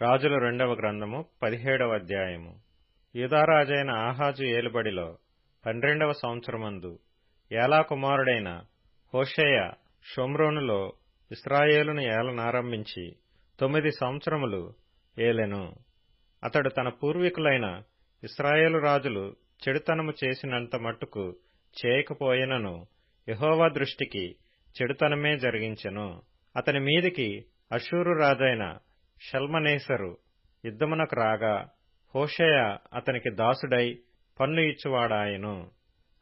రాజుల రెండవ గ్రంథము పదిహేడవ అధ్యాయము. యూదారాజైన ఆహాజు ఏలుబడిలో పన్నెండవ సంవత్సరమందు ఏలా కుమారుడైన హోషేయ షోమ్రోనులో ఇస్రాయేలును ఏలనారంభించి తొమ్మిది సంవత్సరములు ఏలెను. అతడు తన పూర్వీకులైన ఇస్రాయేలు రాజులు చెడుతనము చేసినంత మట్టుకు చేయకపోయినను యహోవా దృష్టికి చెడుతనమే జరిగించెను. అతని మీదికి అషూరు రాజైన షల్మనేసరు యుద్ధమునకు రాగా హోషయ అతనికి దాసుడై పన్ను ఇచ్చువాడాయను.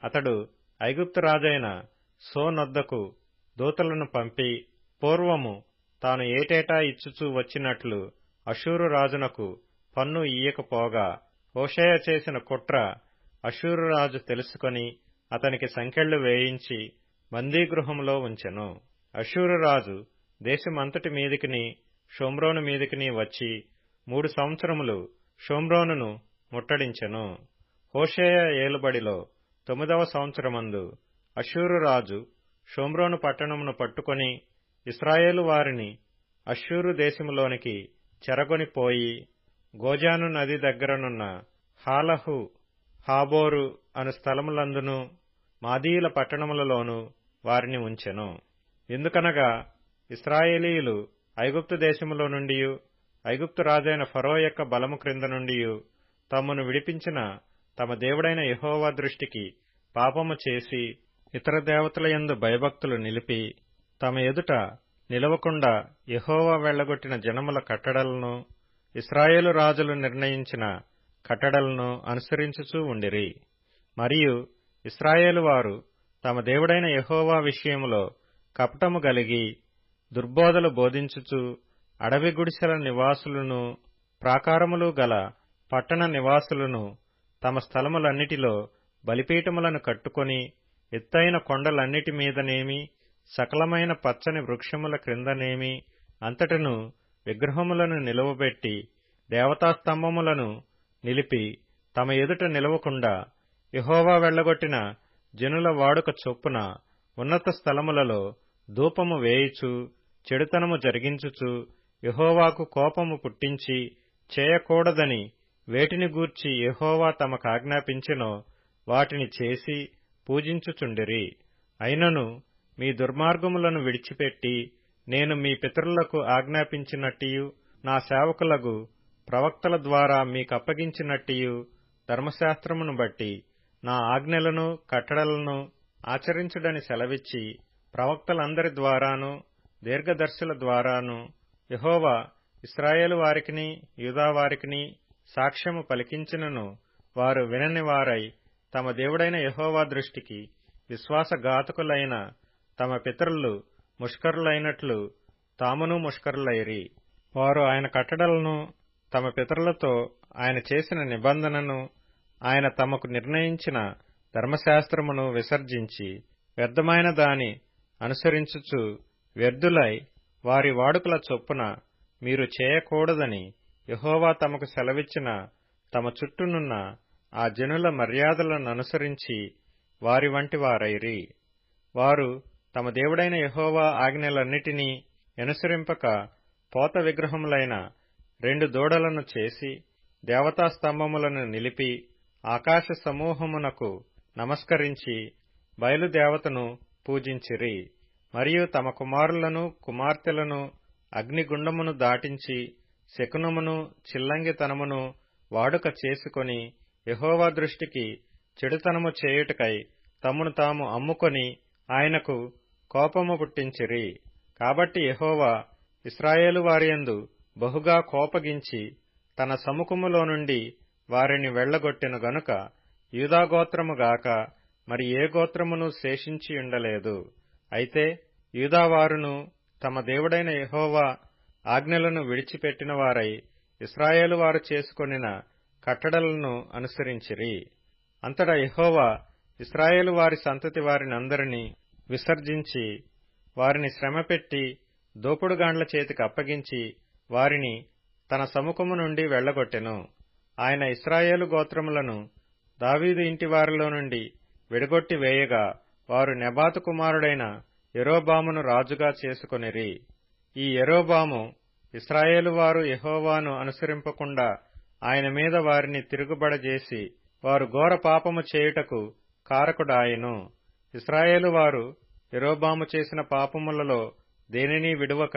అతడు ఐగుప్తు రాజైన సోనొద్దకు దూతలను పంపి పూర్వము తాను ఏటేటా ఇచ్చుచూ వచ్చినట్లు అషూరు రాజునకు పన్ను ఇయ్యకపోగా హోషయ చేసిన కుట్ర అషూరు రాజు తెలుసుకొని అతనికి సంకెళ్ళు వేయించి బందీగృహంలో ఉంచెను. అషూరు రాజు దేశమంతటి మీదికిని షోమ్రోను మీదికిని వచ్చి మూడు సంవత్సరములు షోమ్రోనును ముట్టడించెను. హోషేయ ఏలుబడిలో తొమ్మిదవ సంవత్సరమందు అషూరు రాజు షోమ్రోను పట్టణమును పట్టుకొని ఇస్రాయేలు వారిని అషూరు దేశములోనికి చెరగొనిపోయి గోజాను నది దగ్గరనున్న హాలహు హాబోరు అను స్థలములందును మాదీయుల పట్టణములలోనూ వారిని ఉంచెను. ఎందుకనగా ఇస్రాయేలీయులు ఐగుప్తు దేశములో నుండి ఐగుప్తు రాజైన ఫరో యొక్క బలము క్రింద నుండి తమను విడిపించిన తమ దేవుడైన యహోవా దృష్టికి పాపము చేసి ఇతర దేవతల యందు భయభక్తులు నిలిపి తమ ఎదుట నిలవకుండా యహోవా వెళ్ళగొట్టిన జనముల కట్టడలను ఇస్రాయేలు రాజులు నిర్ణయించిన కట్టడలను అనుసరించుచూ ఉండిరి. మరియు ఇస్రాయేలు వారు తమ దేవుడైన యహోవా విషయములో కపటము గలిగి దుర్బోధలు బోధించుచు అడవి గుడిసెల నివాసులను ప్రాకారములు గల పట్టణ నివాసులను తమ స్థలములన్నిటిలో బలిపీఠములను కట్టుకొని ఎత్తైన కొండలన్నిటి మీదనేమి సకలమైన పచ్చని వృక్షముల క్రిందనేమి అంతటను విగ్రహములను నిలువబెట్టి దేవతాస్తంభములను నిలిపి తమ ఎదుట నిలవకుండా యహోవా వెళ్ళగొట్టిన జనుల వాడుక చొప్పున ఉన్నత స్థలములలో ధూపము వేయుచు చెడుతనము జరిగించుచు యహోవాకు కోపము పుట్టించి చేయకూడదని వేటిని గూర్చి యహోవా తమకాజ్ఞాపించినో వాటిని చేసి పూజించుచుండిరి. అయినను మీ దుర్మార్గములను విడిచిపెట్టి నేను మీ పితరులకు ఆజ్ఞాపించినట్టియు నా సేవకులకు ప్రవక్తల ద్వారా మీకప్పగించినట్టియు ధర్మశాస్త్రమును బట్టి నా ఆజ్ఞలను కట్టడలను ఆచరించుడని సెలవిచ్చి ప్రవక్తలందరి ద్వారాను దీర్ఘదర్శుల ద్వారాను యహోవా ఇస్రాయేలు వారికిని యూదావారికిని సాక్ష్యము పలికించినను వారు వినని వారై తమ దేవుడైన యహోవా దృష్టికి విశ్వాసఘాతకులైన తమ పితరులు ముష్కరులైనట్లు తామును ముష్కరులైరి. వారు ఆయన కట్టడలను తమ పితరులతో ఆయన చేసిన నిబంధనను ఆయన తమకు నిర్ణయించిన ధర్మశాస్త్రమును విసర్జించి వ్యర్థమైన దాని అనుసరించుచు వ్యర్థులై వారి వాడుకల చొప్పున మీరు చేయకూడదని యహోవా తమకు సెలవిచ్చిన తమ చుట్టూనున్న ఆ జనుల మర్యాదలను అనుసరించి వారి వంటి వారైరి. వారు తమ దేవుడైన యహోవా ఆజ్ఞలన్నిటినీ అనుసరింపక పోత విగ్రహములైన రెండు దూడలను చేసి దేవతాస్తంభములను నిలిపి ఆకాశ సమూహమునకు నమస్కరించి బయలుదేవతను పూజించిరి. మరియు తమ కుమారులను కుమార్తెలను అగ్నిగుండమును దాటించి శకునమును చిల్లంగితనమును వాడుక చేసుకొని యహోవా దృష్టికి చెడుతనము చేయుటకై తమను తాము అమ్ముకొని ఆయనకు కోపము పుట్టించిరి. కాబట్టి యహోవా ఇస్రాయేలు వారియందు బహుగా కోపగించి తన సముఖములో నుండి వారిని వెళ్ళగొట్టెను గనుక యూదాగోత్రముగాక మరి ఏ గోత్రమును శేషించి ఉండలేదు. అయితే యూదావారును తమ దేవుడైన యహోవా ఆజ్ఞలను విడిచిపెట్టిన వారై ఇస్రాయేలు వారు చేసుకొనిన కట్టడలను అనుసరించిరి. అంతటా యహోవా ఇస్రాయేలు వారి సంతతి వారినందరినీ విసర్జించి వారిని శ్రమపెట్టి దోపుడుగాండ్ల చేతికి అప్పగించి వారిని తన సముఖము నుండి వెళ్ళగొట్టెను ఆయన ఇస్రాయేలు గోత్రములను దావీదు ఇంటి వారిలో నుండి విడగొట్టి వేయగా వారు నెబాతు కుమారుడైన ఎరోబామును రాజుగా చేసుకొనిరి. ఈ ఎరోబాము ఇస్రాయేలు వారు యహోవాను అనుసరింపకుండా ఆయన మీద వారిని తిరుగుబడజేసి వారు ఘోర పాపము చేయుటకు కారకుడాయెను. ఇస్రాయేలు వారు యరోబాము చేసిన పాపములలో దేనినీ విడువక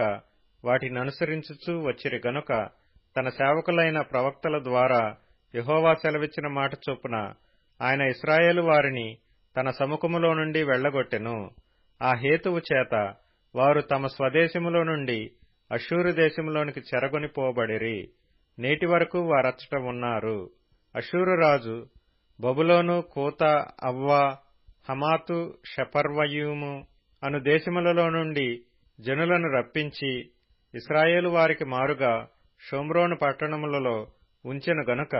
వాటిననుసరించుచూ వచ్చిరి గనుక తన సేవకులైన ప్రవక్తల ద్వారా యహోవా సెలవిచ్చిన మాట చొప్పున ఆయన ఇస్రాయేలు వారిని తన సముఖములో నుండి వెళ్ళగొట్టెను ఆ హేతువు చేత వారు తమ స్వదేశములో నుండి అషూరు దేశములోనికి చెరగొనిపోబడిరి నేటి వరకు వారచ్చట ఉన్నారు. అశూరు రాజు బబులోను కోత అవ్వా హమాతు షపర్వయూము అను దేశములలో నుండి జనులను రప్పించి ఇస్రాయేలు వారికి మారుగా షోమ్రోను పట్టణములలో ఉంచెను గనుక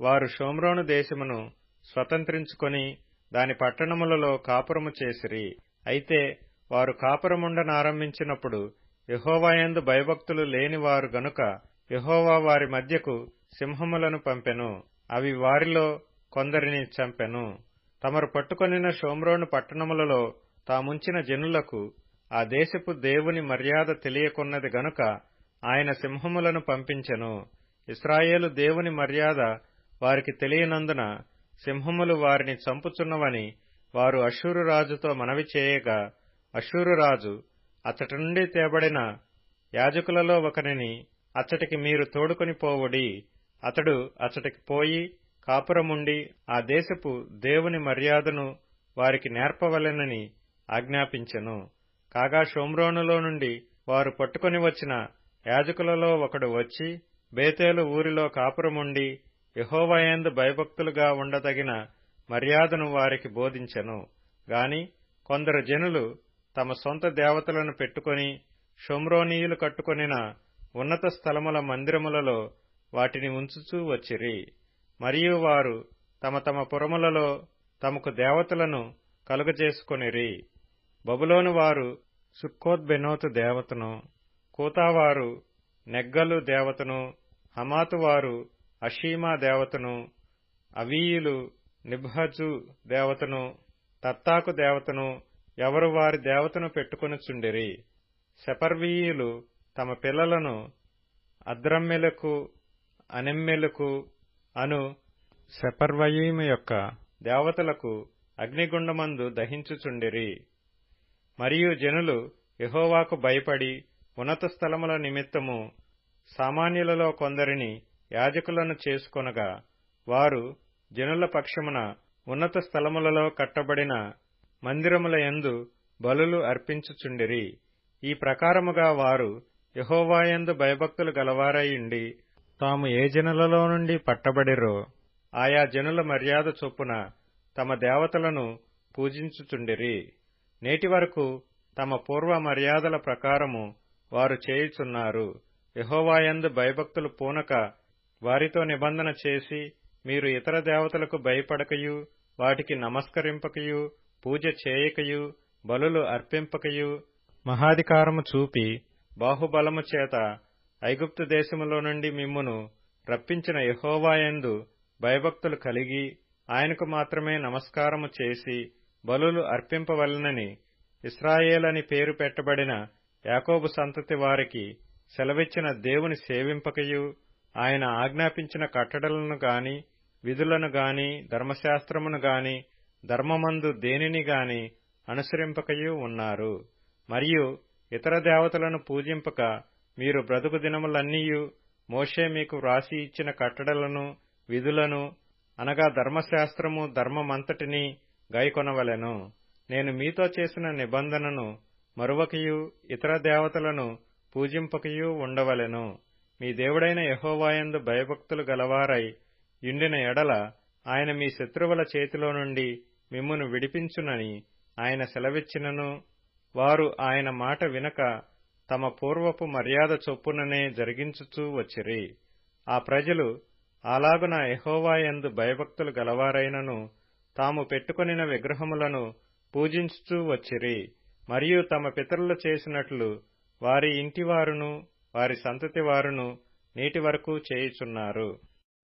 వారు షోమ్రోను దేశమును స్వతంత్రించుకొని దాని పట్టణములలో కాపురము చేసిరి. అయితే వారు కాపురముండనారంభించినప్పుడు యహోవాయందు భయభక్తులు లేనివారు గనుక యహోవా వారి మధ్యకు సింహములను పంపెను. అవి వారిలో కొందరిని చంపెను. తమరు పట్టుకొనిన షోమ్రోను పట్టణములలో తాముంచిన జనులకు ఆ దేశపు దేవుని మర్యాద తెలియకున్నది గనుక ఆయన సింహములను పంపించెను. ఇస్రాయేలు దేవుని మర్యాద వారికి తెలియనందున సింహములు వారిని చంపుచున్నవని వారు అషూరు రాజుతో మనవి చేయగా అషూరు రాజు అతటి నుండి తేబడిన యాజకులలో ఒకరిని అచ్చటికి మీరు తోడుకొని పోవుడి. అతడు అచ్చటికి పోయి కాపురముండి ఆ దేశపు దేవుని మర్యాదను వారికి నేర్పవలెనని ఆజ్ఞాపించెను. కాగా షోమ్రోనులో నుండి వారు పట్టుకొని వచ్చిన యాజకులలో ఒకడు వచ్చి బేతేలు ఊరిలో కాపురముండి యహోవయందు భయభక్తులుగా ఉండదగిన మర్యాదను వారికి బోధించెను. గాని కొందరు జనులు తమ సొంత దేవతలను పెట్టుకొని షోమ్రోనీయులు కట్టుకొనిన ఉన్నత స్థలముల మందిరములలో వాటిని ఉంచుచూ వచ్చిరి. మరియు వారు తమ తమ పురములలో తమకు దేవతలను కలుగజేసుకొనిరి. బబులోను వారు సుక్కోద్బెనోతు దేవతను కూతావారు నెగ్గలు దేవతను హమాతువారు వారు అషీమా దేవతను అవీయులు నిబ్హజు దేవతను తత్తాకు దేవతను ఎవరు వారి దేవతను పెట్టుకొనుచుండిరి? శపర్వీయులు తమ పిల్లలను అద్రమ్మెలకు అనెమ్మెలకు అను శపర్వయీము యొక్క దేవతలకు అగ్నిగుండమందు దహించుచుండిరి. మరియు జనులు యహోవాకు భయపడి ఉన్నత స్థలముల నిమిత్తము సామాన్యులలో కొందరిని యాజకులను చేసుకొనగా వారు జనుల పక్షమున ఉన్నత స్థలములలో కట్టబడిన మందిరముల యందు బలులు అర్పించుచుండిరి. ఈ ప్రకారముగా వారు యహోవాయందు భయభక్తులు గలవారయుండి తాము ఏ జనులలో నుండి పట్టబడిరో ఆయా జనుల మర్యాద చొప్పున తమ దేవతలను పూజించుచుండిరి. నేటి వరకు తమ పూర్వ మర్యాదల ప్రకారము వారు చేయుచున్నారు. యహోవాయందు భయభక్తులు పూనక వారితో నిబంధన చేసి మీరు ఇతర దేవతలకు భయపడకయు వాటికి నమస్కరింపకయు పూజ చేయకయు బలులు అర్పింపకయు. మహాధికారము చూపి బాహుబలము చేత ఐగుప్తు దేశములో నుండి మిమ్మును రప్పించిన యహోవాయందు భయభక్తులు కలిగి ఆయనకు మాత్రమే నమస్కారము చేసి బలులు అర్పింపవలనని ఇస్రాయేలని పేరు పెట్టబడిన యాకోబు సంతతి వారికి సెలవిచ్చిన దేవుని సేవింపకయు. ఆయన ఆజ్ఞాపించిన కట్టడలను గాని విధులను గాని ధర్మశాస్త్రమును గాని ధర్మమందు దేనిని గాని అనుసరింపకయు ఉన్నారు. మరియు ఇతర దేవతలను పూజింపక మీరు బ్రతుకు దినములన్నీయు మోషే మీకు వ్రాసి ఇచ్చిన కట్టడలను విధులను అనగా ధర్మశాస్త్రము ధర్మమంతటినీ గైకొనవలెను. నేను మీతో చేసిన నిబంధనను మరువకయు ఇతర దేవతలను పూజింపకయు ఉండవలెను. మీ దేవుడైన యహోవాయందు భయభక్తులు గలవారై యుండిన ఎడల ఆయన మీ శత్రువుల చేతిలో నుండి మిమ్మును విడిపించునని ఆయన సెలవిచ్చినను. వారు ఆయన మాట వినక తమ పూర్వపు మర్యాద చొప్పుననే జరిగించుచూ వచ్చిరి. ఆ ప్రజలు అలాగున యహోవాయందు భయభక్తులు గలవారైనను తాము పెట్టుకొనిన విగ్రహములను పూజించుచూ వచ్చిరి. మరియు తమ పితరులు చేసినట్లు వారి ఇంటివారును వారి సంతతి వారును నేటి వరకు చేయుచున్నారు.